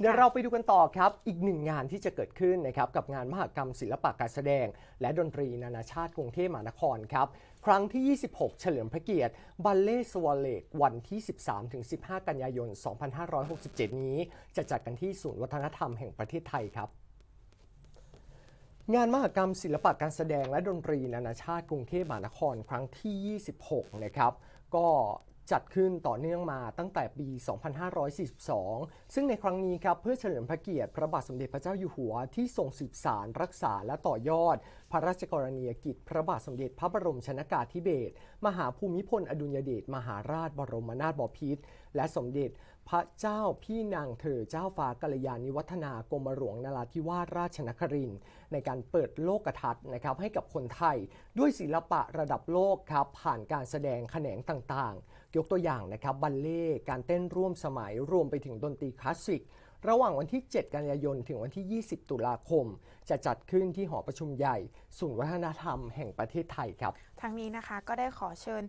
เดี๋ยวเราไปดูกันต่อครับ อีกหนึ่งงานที่จะเกิดขึ้นนะครับกับงานมหกรรมศิลปะการแสดง และดนตรีนานาชาติกรุงเทพมหานครครับ ครั้งที่ 26 เฉลิมพระเกียรติ บัลเล่สวอลเลกวันที่ 13-15 กันยายน 2567 นี้ จะจัดกันที่ศูนย์วัฒนธรรมแห่งประเทศไทยครับงานมหกรรมศิลปะการแสดงและดนตรีนานาชาติกรุงเทพมหานครครั้งที่ 26 นะครับ ก็ จัดขึ้นต่อเนื่องมาตั้งแต่ปี 2542 ซึ่งในครั้งนี้ครับเพื่อเฉลิมพระเกียรติพระบาทสมเด็จพระเจ้าอยู่หัวที่ทรงสืบสารรักษาและต่อยอด พระราชกรณียกิจ พระบาทสมเด็จพระบรมชนากาธิเบศรมหาภูมิพลอดุลยเดชมหาราชบรมนาถบพิตรและสมเด็จพระเจ้าพี่นางเธอเจ้าฟ้ากัลยาณิวัฒนากรมหลวงนราธิวาสราชนครินทร์ในการเปิดโลกทัศน์นะครับให้กับคนไทย ด้วยศิลปะระดับโลกครับผ่านการแสดงแขนงต่างๆ ยกตัวอย่างนะครับบัลเล่การเต้นร่วมสมัยรวมไปถึงดนตรีคลาสสิก ระหว่างวันที่ 7 กันยายน ถึงวันที่ 20 ตุลาคม จะจัดขึ้นที่หอประชุมใหญ่ ศูนย์วัฒนธรรมแห่งประเทศไทยครับทางนี้นะคะก็ได้ขอเชิญ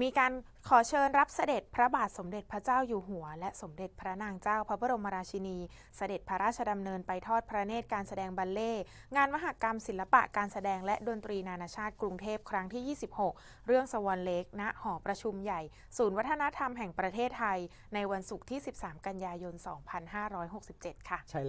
มีการขอเชิญรับเสด็จพระบาทสมเด็จพระเจ้าอยู่หัว และสมเด็จพระนางเจ้าพระบรมราชินี เสด็จพระราชดำเนินไปทอดพระเนตรการแสดงบัลเล่งานมหกรรมศิลปะการแสดงและดนตรีนานาชาติกรุงเทพครั้งที่ 26 เรื่องสวรรค์เล็กณหอประชุมใหญ่ ศูนย์วัฒนธรรมแห่งประเทศไทย ในวันศุกร์ที่ 13 กันยายน 2567 ค่ะ